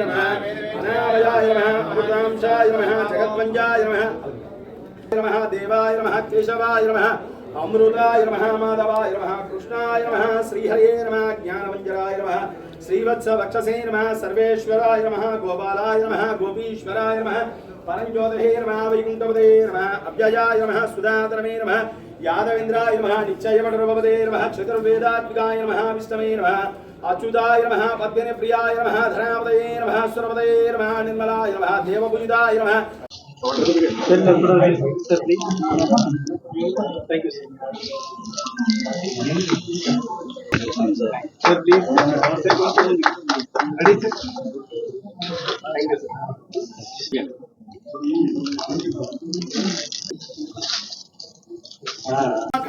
వెంకటేశ ధ్యాయామి ధ్యానం సమర్పయామి హరి ఓం శ్రీ వెంకటేశాయ నమః శ్రీనివాసాయ నమః లక్ష్మీపదయే నమః అనామయాయ నమః అమృతాంశాయ నమః జగద్వంజాయ నమః నమః దేవాయ నమః కేశవాయ నమః అమృతాయ నమః మాధవాయ నమః కృష్ణాయ నమః శ్రీహరే నమః జ్ఞానమంజరాయ నమః శ్రీవత్స వక్షసే నమః సర్వేశ్వరాయ నమః గోపాలాయ నమః గోపీశ్వరాయ నమః పరంజ్యోతిహే నమః వైకుంఠపదే अच्युताय नमः पद्मिनीप्रियाय नमः धनापदये नमः सुरपदये नमः निर्मलाय नमः देवपूजिताय नमः।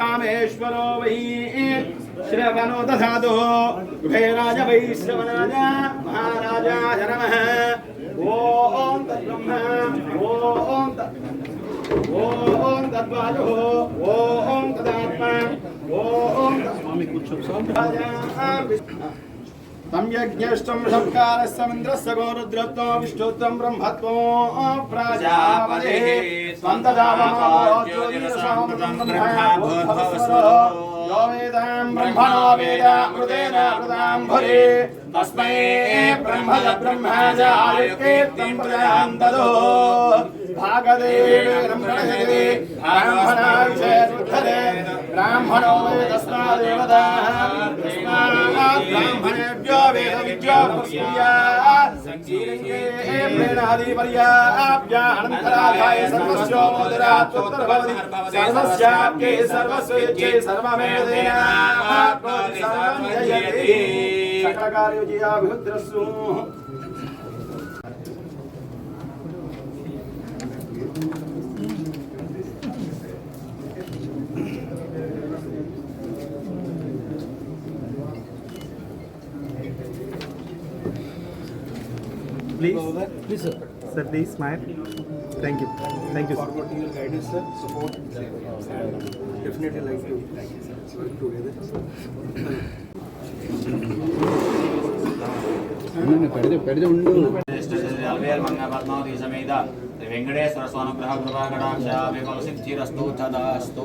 कामेश्वरो वही కామేశ్వरो వై శ్రవణో దధాతు కుబేరాజ వై శ్రవణాజ మహారాజాయ నమః ఓం తద్బ్రహ్మ ఓం తత్ ఓం తద్వాజో ఓం తదాత్మ ఓం స్వామి కూర్చో తమ్యజ్ఞష్టం సత్కారస్సమింద్రస్య గోరుద్రత్వం విష్ణుత్వం బ్రహ్మత్వం ప్రజాపతే యో వేదాం బ్రహ్మణో వేదామృతేన కృతాం భరే తస్మై బ్రహ్మద బ్రహ్మజాయకీర్తం ప్రజాం దదో భాగదేవేనం ప్రణయతే బ్రాహ్మణాక్షేత్రే भागदेवे ब्रह्मणदेवे ब्राह्मणाक्षरे ब्राह्मणो वेदस्मादेवताः ब्राह्मणेभ्यो वेदविद्यो प्रस्मृया प्रेणादिपर्याप्यानन्तराधाय सर्वस्योदरात्वोत्तरभवति सर्वस्याप्ये सर्वस्वेत्ये सर्वमेधेन आत्मनिसां जयति सकलकार्योजिया विरुद्रस्सु Please, please, sir. Sir, please smile. Thank you. Thank you, sir. forward to your guidance, sir, support, and definitely like to work together. Padmavati సమేత శ్రీ వెంకటేశ్వర స్వానుగ్రహ కృపాకటాక్ష సిద్ధిరస్తు తదాస్తు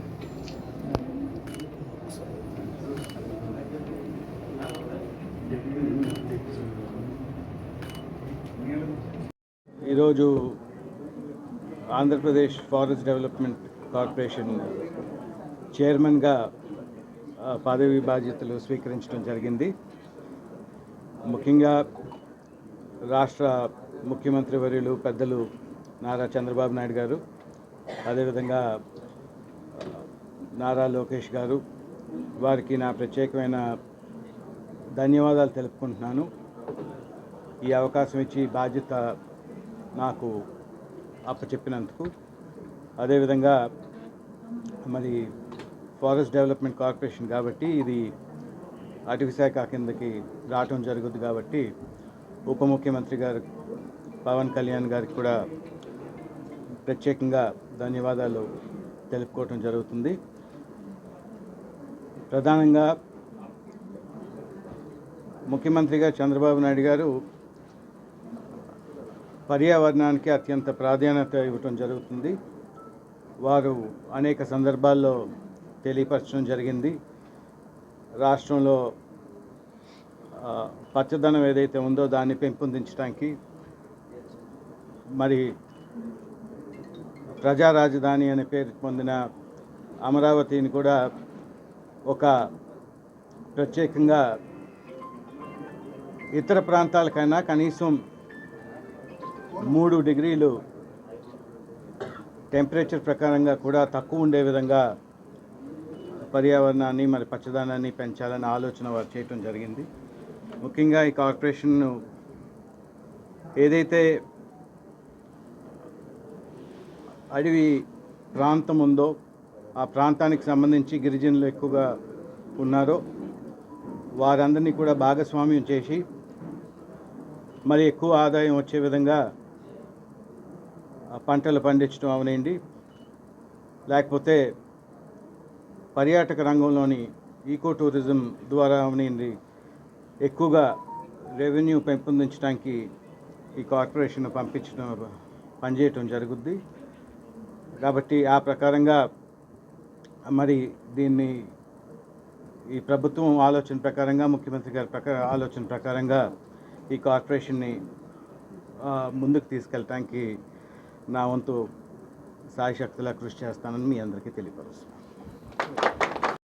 ఈరోజు ఆంధ్రప్రదేశ్ ఫారెస్ట్ డెవలప్మెంట్ కార్పొరేషన్ చైర్మన్గా పదవి బాధ్యతలు స్వీకరించడం జరిగింది. ముఖ్యంగా రాష్ట్ర ముఖ్యమంత్రి వర్యులు పెద్దలు నారా చంద్రబాబు నాయుడు గారు అదేవిధంగా నారా లోకేష్ గారు వారికి నా ప్రత్యేకమైన ధన్యవాదాలు తెలుపుకుంటున్నాను. ఈ అవకాశం ఇచ్చి బాధ్యత నాకు అప్పచెప్పినందుకు అదేవిధంగా మరి ఫారెస్ట్ డెవలప్మెంట్ కార్పొరేషన్ కాబట్టి ఇది అటవీ శాఖ కిందకి రావటం జరుగుద్ది కాబట్టి ఉప ముఖ్యమంత్రి గారు పవన్ కళ్యాణ్ గారికి కూడా ప్రత్యేకంగా ధన్యవాదాలు తెలుపుకోవటం జరుగుతుంది. ప్రధానంగా ముఖ్యమంత్రిగా చంద్రబాబు నాయుడు గారు పర్యావరణానికి అత్యంత ప్రాధాన్యత ఇవ్వటం జరుగుతుంది. వారు అనేక సందర్భాల్లో తెలియపరచడం జరిగింది. రాష్ట్రంలో పచ్చదనం ఏదైతే ఉందో దాన్ని పెంపొందించడానికి మరి ప్రజా రాజధాని అనే పేరు పొందిన అమరావతిని కూడా ఒక ప్రత్యేకంగా ఇతర ప్రాంతాలకైనా కనీసం మూడు డిగ్రీలు టెంపరేచర్ ప్రకారంగా కూడా తక్కువ ఉండే విధంగా పర్యావరణాన్ని మరి పచ్చదనాన్ని పెంచాలని ఆలోచన వారు చేయటం జరిగింది. ముఖ్యంగా ఈ కార్పొరేషన్ ఏదైతే అడవి ప్రాంతం ఉందో ఆ ప్రాంతానికి సంబంధించి గిరిజనులు ఎక్కువగా ఉన్నారో వారందరినీ కూడా భాగస్వామ్యం చేసి మరి ఎక్కువ ఆదాయం వచ్చే విధంగా పంటలు పండించడం అవనండి. లేకపోతే పర్యాటక రంగంలోని ఈకో టూరిజం ద్వారా అవనండి. ఎక్కువగా రెవెన్యూ పెంపొందించడానికి ఈ కార్పొరేషన్ పంపించడం పనిచేయటం జరుగుద్ది. కాబట్టి ఆ ప్రకారంగా మరి దీన్ని ఈ ప్రభుత్వం ఆలోచన ప్రకారంగా ముఖ్యమంత్రి గారి ప్రకార ఆలోచన ప్రకారంగా ఈ కార్పొరేషన్ని ముందుకు తీసుకెళ్ళటానికి నా వంతు సాయశక్తిలా కృషి చేస్తానని మీ అందరికీ తెలియపరుస్తున్నాను.